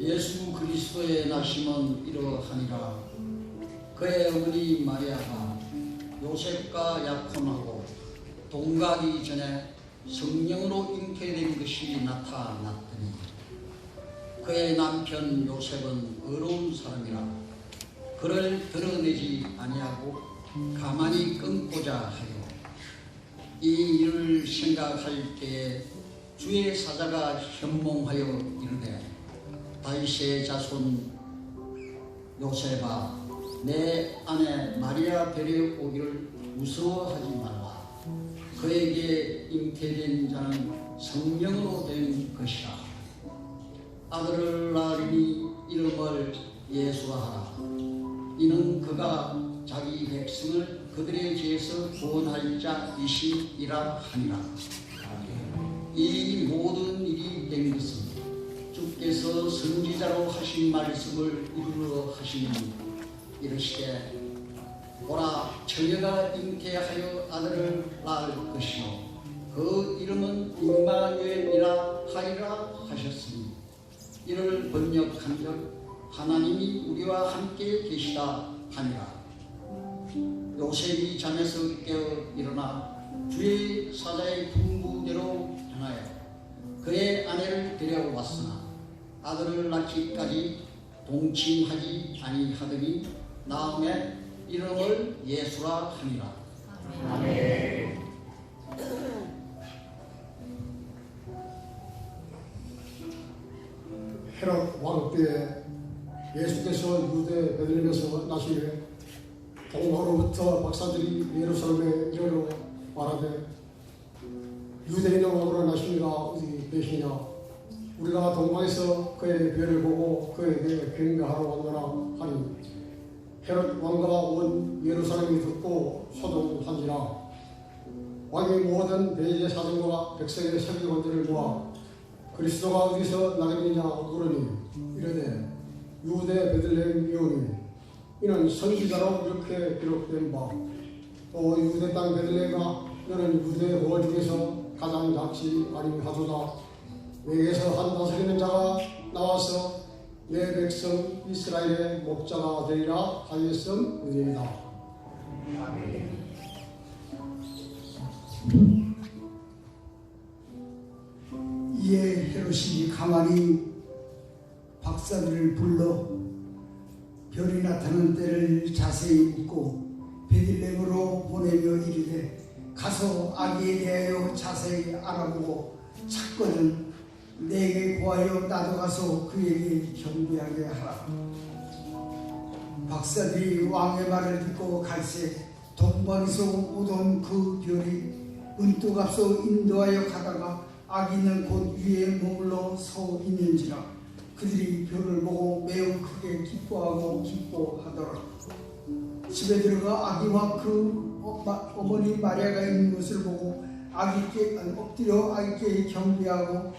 예수 그리스도의 나심은 이러하니라. 그의 어머니 마리아가 요셉과 약혼하고 동가기 전에 성령으로 잉태된 것이 나타났더니 그의 남편 요셉은 어려운 사람이라 그를 드러내지 아니하고 가만히 끊고자 하여 이 일을 생각할 때에 주의 사자가 현몽하여 이르되 다윗의 자손 요셉아 내 아내 마리아 데려오기를 무서워하지 말라. 그에게 잉태된 자는 성령으로 된 것이라. 아들을 낳으니 이름을 예수하라. 이는 그가 자기 백성을 그들의 죄에서 구원할 자이시이라 하니라. 이 모든 일이 된 것은 선지자로 하신 말씀을 이루어 하시니 이르시되 보라 처녀가 잉태하여 아들을 낳을 것이요. 그 이름은 임마누엘이라 하리라 하셨으니 이를 번역한즉 하나님이 우리와 함께 계시다 하니라. 요셉이 잠에서 깨어 일어나 주의 사자의 분부대로 행하여 그의 아내를 데려왔으나 아들을 낳기까지 동침하지 아니하더니 나음에 이름을 예수라 하니라. 헤롯 왕 때에 예수께서 유대 베들레헴에서 나시되 동방으로부터 박사들이 예루살렘에 이르러 말하되 유대인의 왕으로 나시니가 어디 계시냐 우리가 동방에서 그의 별을 보고 그에게 경배하러 왔노라 하니 헤롯 왕과 온 예루살렘이 듣고 소동한지라. 왕이 모든 대제사장과 백성의 서기관들을 모아 그리스도가 어디서 나겠느냐 물으니 이르되 유대 베들레헴 이오니 이는 선지자로 이렇게 기록된 바 또 유대 땅 베들레헴아 너는 유대 호월 중에서 가장 작지 아니하도다 내게서 한 다스리는 자가 나와서 내 백성 이스라엘의 목자가 되리라 하였음이니이다. 이에 헤롯이 가만히 박사들을 불러 별이 나타나는 때를 자세히 묻고 베들레헴으로 보내며 이르되 가서 아기에 대하여 자세히 알아보고 찾거든 내게 구하여 나도 가서 그에게 경배하게 하라. 박사들이 왕의 말을 듣고 갈새 동방에서 오던 그 별이 앞서 인도하여 가다가 아기는 곧 위에 머물러 서 있는지라. 그들이 별을 보고 매우 크게 기뻐하고 기뻐하더라. 집에 들어가 아기와 그 어- 어머니 마리아가 있는 것을 보고 아기께 엎드려 아기께 경배하고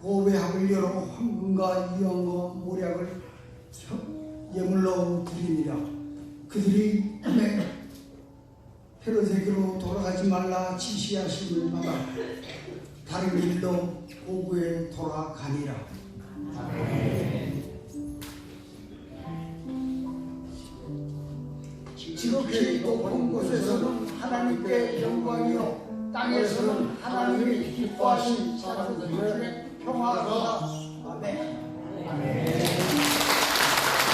보배합을 열어 황금과 이영과 모략을 예물로 드리니라 그들이 헤로데게로 돌아가지 말라 지시하심을 받아 다른 길로 고구에 돌아가니라. 지극히 높은 곳에서는 하나님께 영광이요 땅에서는 하나님이 기뻐하신 사람들의 평화가 아멘. 아멘.